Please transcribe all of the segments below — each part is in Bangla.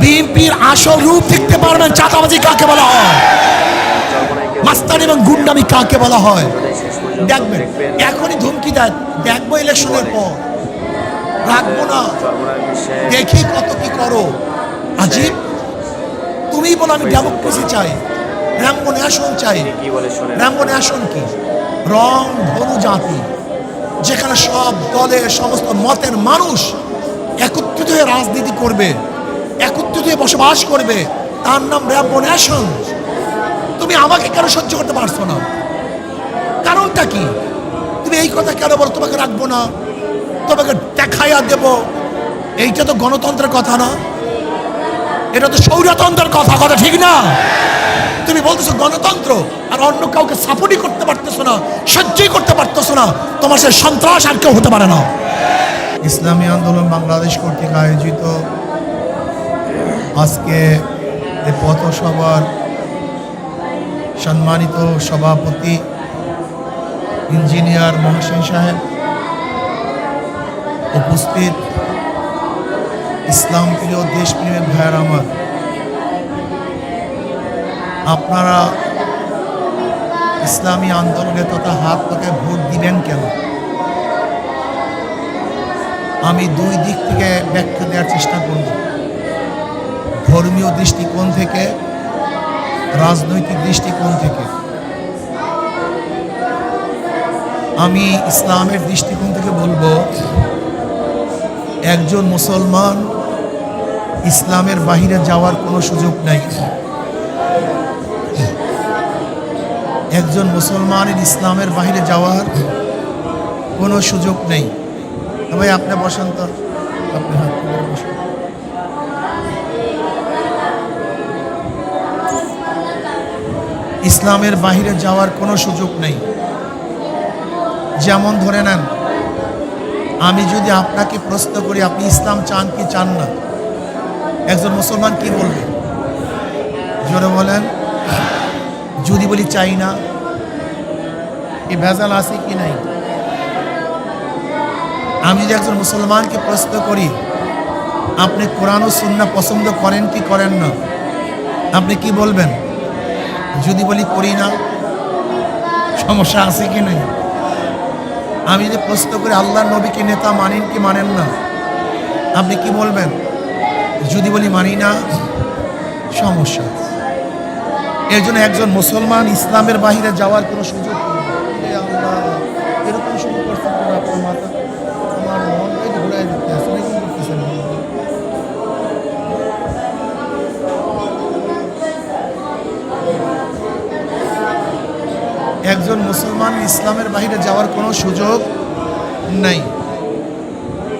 বিএনপির আসল রূপ দেখতে পারবেন চাঁদাবাজি কাকে বলা হয়? মাস্তান এবং গুন্ডামি কাকে বলা হয়? দেখবেন, এখনই ধমকি দেয় দেখব ইলেকশনের পর। রাখব না। দেখি কত কি করো। আজিব, তুমি বলো আমি ডেমোক্রেসি চাই র্যাম্বো ন্যাশন চাই। র্যাম্বো ন্যাশন কি? রং ধনু জাতি, যেখানে সব দলের সমস্ত মতের মানুষ একত্রিত হয়ে রাজনীতি করবে। একত্রিত বসবাস করবে, তার নাম র্যাম্বো তুমি আমাকে কেন সহ্য করতে পারছ না? কারণটা কি? তুমি এই কথা কেন বলো, তোমাকে রাখব না? তোমাকে দেখাইয়া দেব। এইটা তো গণতন্ত্রের কথা না। এটা তো সৌরতন্ত্রের কথা কথা ঠিক না? তুমি বলতেছো গণতন্ত্র, আর অন্য কাউকে সাপোর্টই করতে পারতেছো না, সহ্যই করতে পারতেছো না। তোমার সে সন্ত্রাস আর কেউ হতে পারে না। ইসলামী আন্দোলন বাংলাদেশ কর্তৃক আয়োজিত আজকে এই পথসভার সম্মানিত সভাপতি ইঞ্জিনিয়ার মহসেন সাহেব, উপস্থিত ইসলাম প্রিয় দেশপ্রেমের ভাইয়ার আমার। আপনারা ইসলামী আন্দোলনে তথা হাত পাকায় ভোট দিবেন কেন? আমি দুই দিক থেকে ব্যাখ্যা দেওয়ার চেষ্টা করব। ধর্মীয় দৃষ্টিকোণ থেকে, রাজনৈতিক দৃষ্টিকোণ থেকে। আমি ইসলামের দৃষ্টিকোণ থেকে বলব, একজন মুসলমান ইসলামের বাহিরে যাওয়ার কোনো সুযোগ নাই। একজন মুসলমানের ইসলামের বাহিরে যাওয়ার কোনো সুযোগ নেই। তবে আপনি বসেন তো। আপনি হাত তুলে ইসলামের বাহিরে যাওয়ার কোনো সুযোগ নেই। যেমন ধরে নেন, আমি যদি আপনাকে প্রশ্ন করি, আপনি ইসলাম চান কি চান না? একজন মুসলমান কি বলবে? জোরে বলেন, যদি বলি চাই না এই ভেজাল আছে কি নাই? আমি যদি একজন মুসলমানকে প্রশ্ন করি, আপনি কোরআন ও সুন্না পছন্দ করেন কি করেন না, আপনি কি বলবেন? যদি বলি করি না সমস্যা আছে কি নাই? আমি যদি প্রশ্ন করি আল্লাহর নবীকে নেতা মানেন কি মানেন না? আপনি কি বলবেন? যদি বলি মানি না সমস্যা। এর জন্য একজন মুসলমান ইসলামের বাহিরে যাওয়ার কোনো সুযোগ নেই। আল্লাহ, এরকম করছেন কেন আপনার মাথা মুসলমান ইসলামের বাহিরে যাওয়ার কোনো সুযোগ নেই।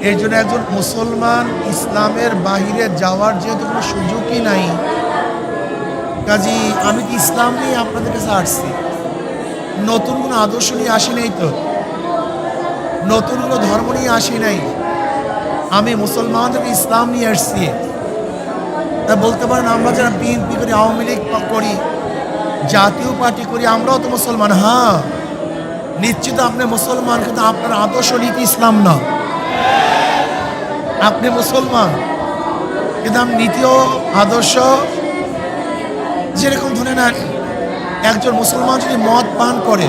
এই জন্য একজন মুসলমান ইসলামের বাহিরে যাওয়ার যেহেতু কোনো সুযোগই নাই, কাজী আমি কি ইসলাম নিয়ে আপনাদের কাছে আসছি? নতুন কোনো আদর্শ নিয়ে আসি নাই তো? নতুন কোনো ধর্ম নিয়ে আসি নাই? আমি মুসলমানদের ইসলাম নিয়ে আসছি। তা বলতে পারেন আমরা যারা বিএনপি করি আওয়ামী লীগ করি জাতীয় পার্টি করি, আমরাও তো মুসলমান হ্যাঁ। নিশ্চিত আপনি মুসলমান, কিন্তু আপনার আদর্শ নীতি ইসলাম না। আপনি মুসলমান, কিন্তু আমি নীতিও, আদর্শ, যেরকম ধরে নেন, একজন মুসলমান যদি মদ পান করে,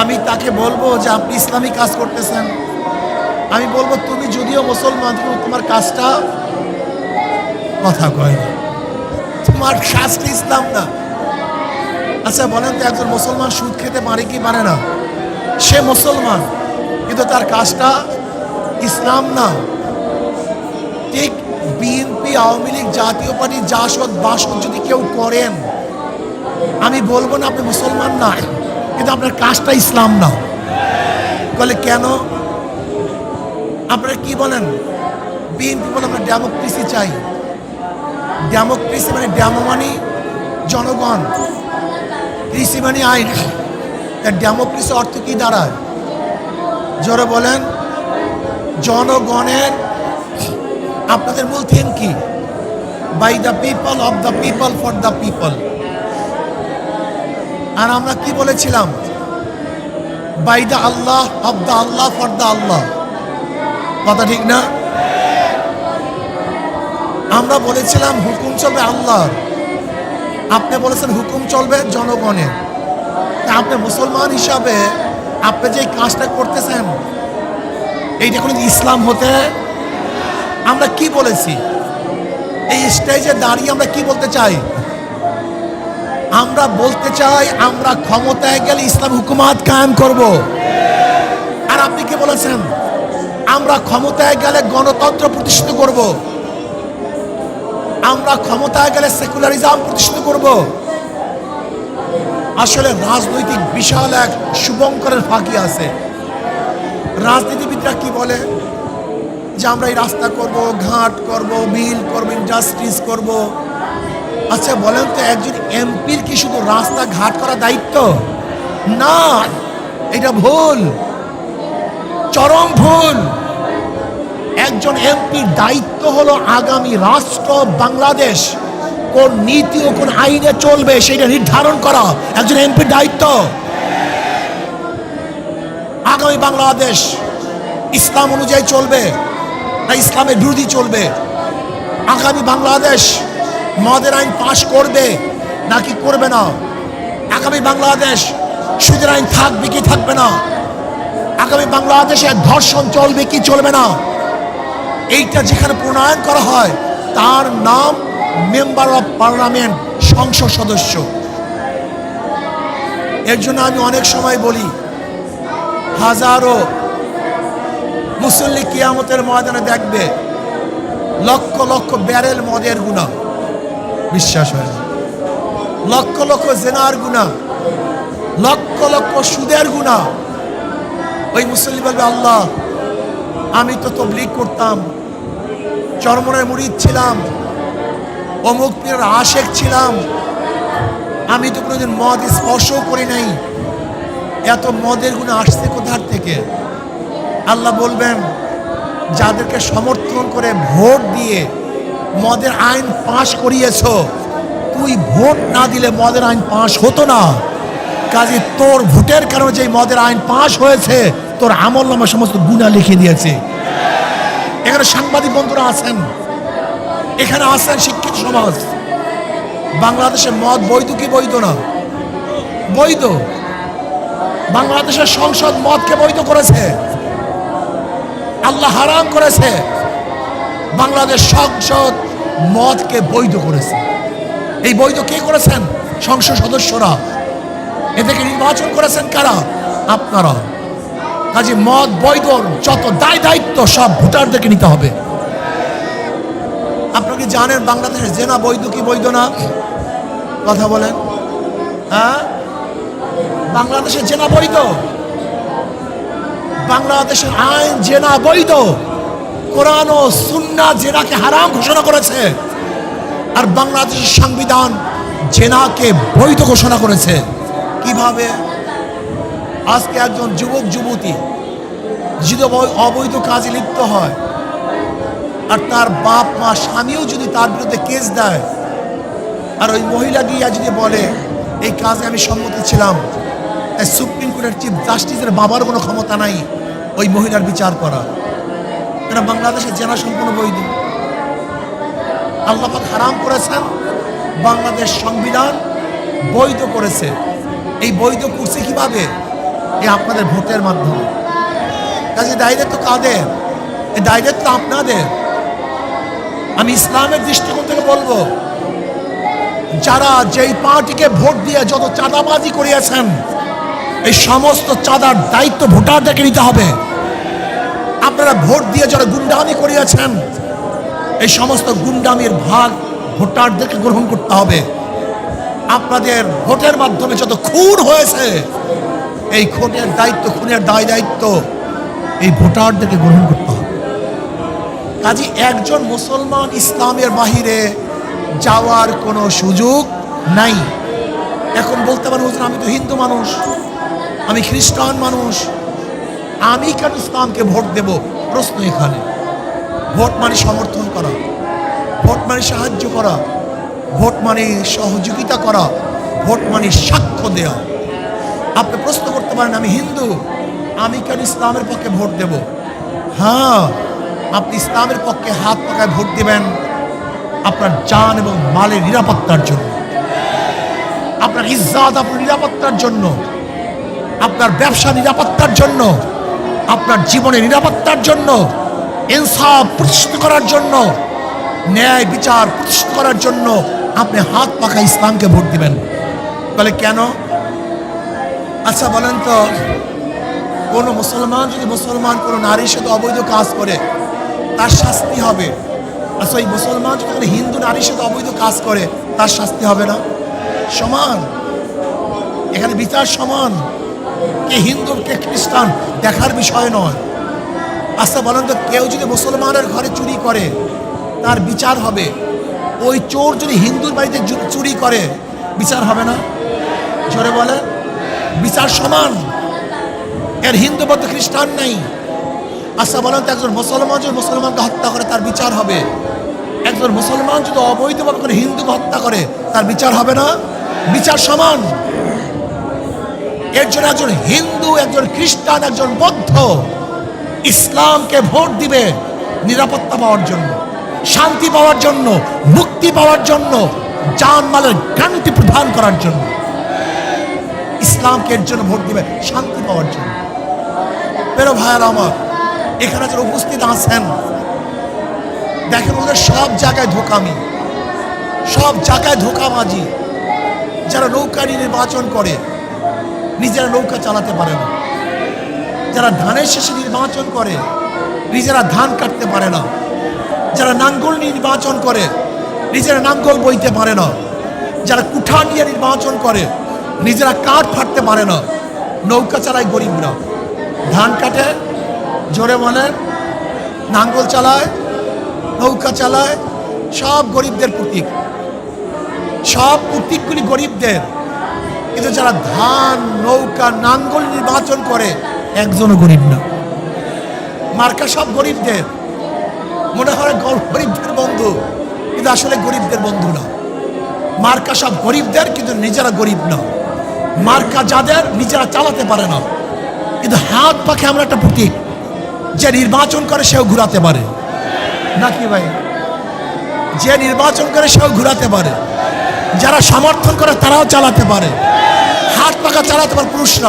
আমি তাকে বলব যে আপনি ইসলামী কাজ করতেছেন। আমি বলব, তুমি যদিও মুসলমান, কিন্তু তোমার কাজটা কথা কয় তোমার কাজটা ইসলাম না। আচ্ছা বলেন তো একজন মুসলমান সুদ খেতে পারে কি পারে না? সে মুসলমান, কিন্তু তার কাজটা ইসলাম না। ঠিক বিএনপি আওয়ামী লীগ, জাতীয় পার্টি, জাসদ, বাসদ যদি কেউ করেন, আমি বলব না আপনি মুসলমান না, কিন্তু আপনার কাজটা ইসলাম না। বলে কেন? আপনারা কি বলেন? বিএনপি বলে আমরা ডেমোক্রেসি চাই। ডেমোক্রেসি মানে ডেমো মানে জনগণ। কৃষি মানে আইন। ডেমোক্রেসি অর্থ কি দাঁড়ায়? জোরে বলেন। জনগণের আপনাদের মূল থিম কি? By the people of the people for the people আর আমরা কি বলেছিলাম? By the Allah of the Allah for the Allah কথা ঠিক না? আমরা বলেছিলাম হুকুম চলবে আল্লাহর। আপনি বলেছেন হুকুম চলবে জনগণের। আপনি মুসলমান হিসাবে আপনি যে কাজটা করতেছেন, এইটা কোনো ইসলাম হতে আমরা কি বলেছি? এই স্টেজে দাঁড়িয়ে আমরা কি বলতে চাই? আমরা বলতে চাই আমরা ক্ষমতায় গেলে ইসলাম হুকুমাত কায়েম করব। আর আপনি কি বলেছেন? আমরা ক্ষমতায় গেলে গণতন্ত্র প্রতিষ্ঠিত করব। আমরা ক্ষমতায় গেলে সেকুলারিজম প্রতিষ্ঠিত করব। আসলে রাজনৈতিক বিশাল এক শুভঙ্করের ফাঁকি আছে। রাজনীতিবিদরা কি বলে? যে আমরা এই রাস্তা করব, ঘাট করব মিল করব ইন্ডাস্ট্রিজ করব। আচ্ছা বলেন তো একজন এমপির কি শুধু রাস্তা ঘাট করা দায়িত্ব? না, এটা ভুল। চরম ভুল। একজন এমপির দায়িত্ব হলো আগামী রাষ্ট্র বাংলাদেশ। কোন নীতি ও কোন আইনে চলবে সেটা নির্ধারণ করা। একজন এমপির দায়িত্ব। আগামী বাংলাদেশ ইসলাম অনুযায়ী চলবে না ইসলামের বিরোধী চলবে? আগামী বাংলাদেশ মদের আইন পাশ করবে নাকি করবে না? আগামী বাংলাদেশ সুদের আইন থাকবে কি থাকবে না? আগামী বাংলাদেশে ধর্ষণ চলবে কি চলবে না? এইটা যেখানে প্রণয়ন করা হয়, তার নাম মেম্বার অফ পার্লামেন্ট সংসদ সদস্য। এর জন্য আমি অনেক সময় বলি, হাজারো মুসল্লি কিয়ামতের ময়দানে দেখবে, লক্ষ লক্ষ ব্যারেল মদের গুণা। বিশ্বাস হয় না। লক্ষ লক্ষ জেনার গুণা, লক্ষ লক্ষ সুদের গুণা। ওই মুসল্লি বলবে, আল্লাহ, আমি তো তবলিগ করতাম। চরমনের মুরিদ ছিলাম, অমুক পীরের আশেক ছিলাম। আমি তো কোনোদিন মদ স্পর্শও করি নাই। এত মদের গুণ আসছে কোথার থেকে? আল্লাহ বলবেন, যাদেরকে সমর্থন করে ভোট দিয়ে মদের আইন পাশ করিয়েছ, তুই ভোট না দিলে মদের আইন পাশ হতো না। কাজে তোর ভোটের কারণে যে মদের আইন পাশ হয়েছে, তোর আমল নামা সমস্ত গুণা লিখে দিয়েছে। এখানে সাংবাদিক বন্ধুরা আছেন। এখানে আছেন শিক্ষিত সমাজ। বাংলাদেশে মদ বৈধ কি বৈধ না? বৈধ। বাংলাদেশের সংসদ মদকে বৈধ করেছে। আল্লাহ হারাম করেছে। বাংলাদেশ সংসদ মদকে বৈধ করেছে। এই বৈধ কে করেছেন? সংসদ সদস্যরা। এদেরকে নির্বাচন করেছেন কারা? আপনারা। কাজে মদ বৈধ যত দায় দায়িত্ব সব ভোটারদেরকে নিতে হবে। আপনারা কি জানেন বাংলাদেশের জেনা বৈধ কি বৈধ না? কথা বলেন। হ্যাঁ? বাংলাদেশের জেনা বৈধ। বাংলাদেশের আইন জেনা বৈধ। কোরআন ও সুন্না জেনাকে হারাম ঘোষণা করেছে। আর বাংলাদেশের সংবিধান জেনাকে বৈধ ঘোষণা করেছে। কীভাবে? আজকে একজন যুবক, যুবতী যদি অবৈধ কাজে লিপ্ত হয়, আর তার বাপ, মা, স্বামীও যদি তার বিরুদ্ধে কেস দেয়, আর ওই মহিলা গিয়া যদি বলে, এই কাজে আমি সম্মতি ছিলাম, তাই সুপ্রিম কোর্টের চিফ জাস্টিসের বাবার কোনো ক্ষমতা নাই, ওই মহিলার বিচার করা এটা বাংলাদেশের জেনা সম্পূর্ণ বৈধ। আল্লাপাক হারাম করেছেন, বাংলাদেশ সংবিধান বৈধ করেছে। এই বৈধ করছে কীভাবে এই আপনাদের ভোটের মাধ্যমে। কাজে দায়িত্ব কাদের? এই দায়িত্ব আপনাদের। আমি ইসলামের দৃষ্টিকোণ থেকে বলব, যারা যেই পার্টিকে ভোট দিয়ে যত চাঁদাবাজি করিয়াছেন, এই সমস্ত চাঁদার দায়িত্ব ভোটারদেরকে নিতে হবে। আপনারা ভোট দিয়ে যারা গুন্ডামি করিয়াছেন, এই সমস্ত গুন্ডামির ভাগ ভোটারদেরকে গ্রহণ করতে হবে। আপনাদের ভোটের মাধ্যমে যত খুন হয়েছে এই খুনের দায়িত্ব, খুনের দায় দায়িত্ব এই ভোটারদেরকে গ্রহণ করতে হবে। কাজে একজন মুসলমান ইসলামের বাহিরে যাওয়ার কোনো সুযোগ নাই। এখন বলতে পারেন, হুজুর, আমি তো হিন্দু মানুষ, আমি খ্রিস্টান মানুষ, আমি কেন ইসলামকে ভোট দেব? প্রশ্ন এখানে। ভোট মানে সমর্থন করা, ভোট মানে সাহায্য করা, ভোট মানে সহযোগিতা করা, ভোট মানে সাক্ষ্য দেওয়া। আপনি প্রশ্ন করতে পারেন, আমি হিন্দু, আমি কেন ইসলামের পক্ষে ভোট দেব? হ্যাঁ আপনি ইসলামের পক্ষে হাত পাকায় ভোট দেবেন আপনার জান এবং মালের নিরাপত্তার জন্য। আপনার ইজ্জাত, আপনার নিরাপত্তার জন্য। আপনার ব্যবসা নিরাপত্তার জন্য। আপনার জীবনের নিরাপত্তার জন্য। ইনসাফ প্রতিষ্ঠিত করার জন্য। ন্যায় বিচার প্রতিষ্ঠিত করার জন্য আপনি হাত পাখা ইসলামকে ভোট দিবেন। তাহলে কেন? আচ্ছা বলেন তো, কোনো মুসলমান যদি মুসলমান, কোনো নারীর সাথে অবৈধ কাজ করে, তার শাস্তি হবে। আচ্ছা ওই মুসলমান যদি কোনো হিন্দু নারীর সাথে অবৈধ কাজ করে, তার শাস্তি হবে না? সমান। এখানে বিচার সমান। কে হিন্দু, কে খ্রিস্টান, দেখার বিষয় নয়। আচ্ছা বলেন তো, কেউ যদি মুসলমানের ঘরে চুরি করে, তার বিচার হবে। ওই চোর যদি হিন্দুর বাড়িতে চুরি করে, বিচার হবে না? জোরে বলে বিচার সমান। এর হিন্দু বৌদ্ধ খ্রিস্টান নেই। আচ্ছা বলেন তো একজন মুসলমান যদি মুসলমানকে হত্যা করে, তার বিচার হবে। একজন মুসলমান যদি অবৈধভাবে করে হিন্দুকে হত্যা করে, তার বিচার হবে না? বিচার সমান। এর জন্য একজন হিন্দু, একজন খ্রিস্টান, একজন বৌদ্ধ ইসলামকে ভোট দিবে নিরাপত্তা পাওয়ার জন্য, শান্তি পাওয়ার জন্য, মুক্তি পাওয়ার জন্য, জানমালের গ্যারান্টি প্রদান করার জন্য। ইসলামকে এর জন্য ভোট দিবে, শান্তি পাওয়ার জন্য। বেরো ভাইয়ার আমার, এখানে যারা উপস্থিত আছেন, দেখেন ওদের সব জায়গায় ধোকামি, সব জায়গায় ধোকাবাজি। যারা নৌকা নিয়ে নির্বাচন করে, নিজেরা নৌকা চালাতে পারে না। যারা ধানের শেষে নির্বাচন করে, নিজেরা ধান কাটতে পারে না। যারা নাঙ্গল নির্বাচন করে, নিজেরা নাঙ্গল বইতে পারে না। যারা কুঠা নিয়ে নির্বাচন করে নিজেরা কাঠ ফাটতে পারে না। নৌকা চালায় গরিবরা। ধান কাটে জোরে বলেন নাঙ্গল চালায়, নৌকা চালায়, সব গরিবদের প্রতীক। সব প্রতীকগুলি গরিবদের। কিন্তু যারা ধান, নৌকা, নাঙ্গল নির্বাচন করে, একজনও গরিব না। মার্কা সব গরিবদের। মনে হয় গরিবদের বন্ধু, কিন্তু আসলে গরিবদের বন্ধু না। মার্কা সব গরিবদের, কিন্তু নিজেরা গরিব না। মার্কা যাদের নিজেরা চালাতে পারে না। কিন্তু হাত পাখে আমরা একটা প্রতীক যে নির্বাচন করে সেও ঘুরাতে পারে। নাকি ভাই? যে নির্বাচন করে সেও ঘুরাতে পারে। যারা সমর্থন করে তারাও চালাতে পারে। হাত পাখা চালাতে পারে পুরুষরা।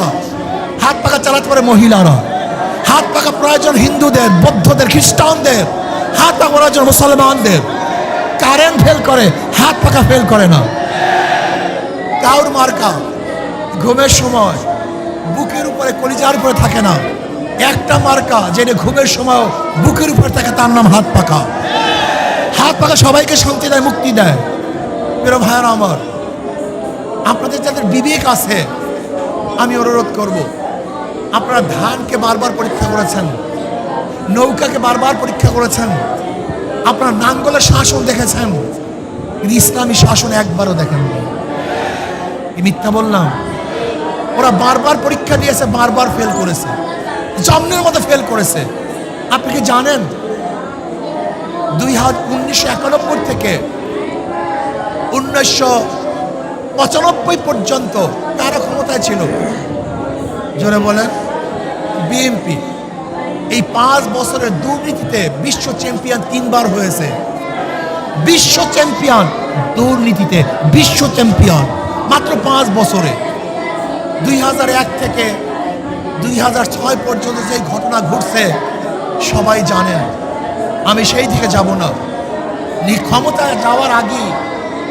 হাত পাখা চালাতে পারে মহিলারা। হাত পাখা প্রয়োজন হিন্দুদের, বৌদ্ধদের, খ্রিস্টানদের। হাত পাখা প্রয়োজন মুসলমানদের। কারেন্ট ফেল করে, হাত পাখা ফেল করে না। কাউর মার্কা ঘুমের সময় বুকের উপরে কলিজার উপরে থাকে না। একটা মার্কা যেটা ঘুমের সময় বুকের উপরে থাকে, তার নাম হাত পাকা হাত পাকা সবাইকে শান্তি দেয়, মুক্তি দেয়। প্রিয় ভাইয়ার আমার, আপনাদের যাদের বিবেক আছে, আমি অনুরোধ করব, আপনারা ধানকে বারবার পরীক্ষা করেছেন, নৌকাকে বারবার পরীক্ষা করেছেন, আপনার নাঙ্গলের শাসন দেখেছেন কিন্তু ইসলামী শাসন একবারও দেখেন মিথ্যা বললাম ওরা বারবার পরীক্ষা দিয়েছে, বারবার ফেল করেছে। জন্মের মতো ফেল করেছে। আপনি কি জানেন? দুই হাজার থেকে উনিশশো পঁচানব্বই পর্যন্ত তারা ক্ষমতায় ছিল। জোরে বলেন। বিএনপি এই পাঁচ বছরের দুর্নীতিতে বিশ্ব চ্যাম্পিয়ন তিনবার হয়েছে। বিশ্ব চ্যাম্পিয়ন দুর্নীতিতে বিশ্ব চ্যাম্পিয়ন মাত্র পাঁচ বছরে। দুই হাজার এক থেকে দুই হাজার ছয় পর্যন্ত যে ঘটনা ঘটছে, সবাই জানেন আমি সেই দিকে যাব না। ক্ষমতায় যাওয়ার আগে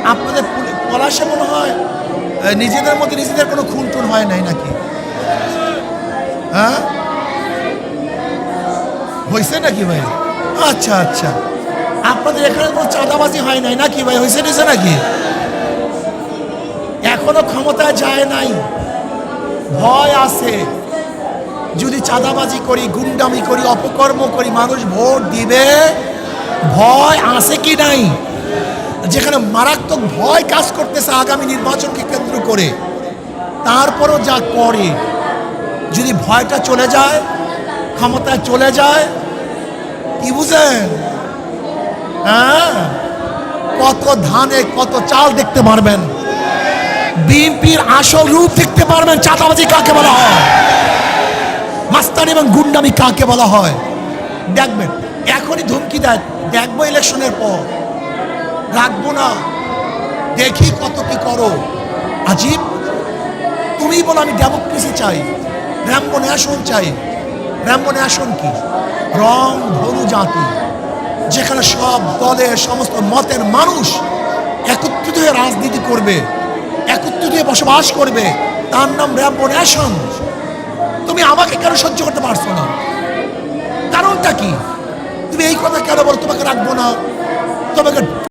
আপনাদের পুলি- পলাশে মনে হয় নিজেদের মধ্যে নিজেদের কোনো খুন টুন হয় নাই নাকি? হ্যাঁ? হয়েছে নাকি ভাই? আচ্ছা আচ্ছা। আপনাদের এখানে কোনো চাঁদাবাজি হয় নাই নাকি ভাই? হয়েছে নিছে নাকি? এখনও ক্ষমতায় যায় নাই। ভয় আছে। যদি চাঁদাবাজি করি, গুন্ডামি করি, অপকর্ম করি, মানুষ ভোট দিবে, ভয় আছে কি নাই? যেখানে মারাত্মক ভয় কাজ করতেছে আগামী নির্বাচনকে কেন্দ্র করে, তারপরও যা করে, যদি ভয়টা চলে যায় ক্ষমতায় চলে যায়, কি বুঝেন? হ্যাঁ? কত ধানে, কত চাল দেখতে পারবেন। বিএনপির আসল রূপ দেখতে পারবেন চাঁদাবাজি কাকে বলা হয়? মাস্তানি এবং গুন্ডামি কাকে বলা হয়? দেখবেন, এখনই ধমকি দেয়, দেখব ইলেকশনের পর। রাখব না। দেখি কত কি করো। আজীব, তুমি বলো আমি ডেমোক্রেসি চাই র্যাম্বো ন্যাশন চাই। র্যাম্বো ন্যাশন কি? রং ধনু জাতি, যেখানে সব দলের সমস্ত মতের মানুষ একত্রিত হয়ে রাজনীতি করবে। একত্রিত বসবাস করবে। তার নাম ন্যাশন। তুমি আমাকে কেন সহ্য করতে পারছ না? কারণটা কি? তুমি এই কথা কেন বলো? তোমাকে রাখব না। তোমাকে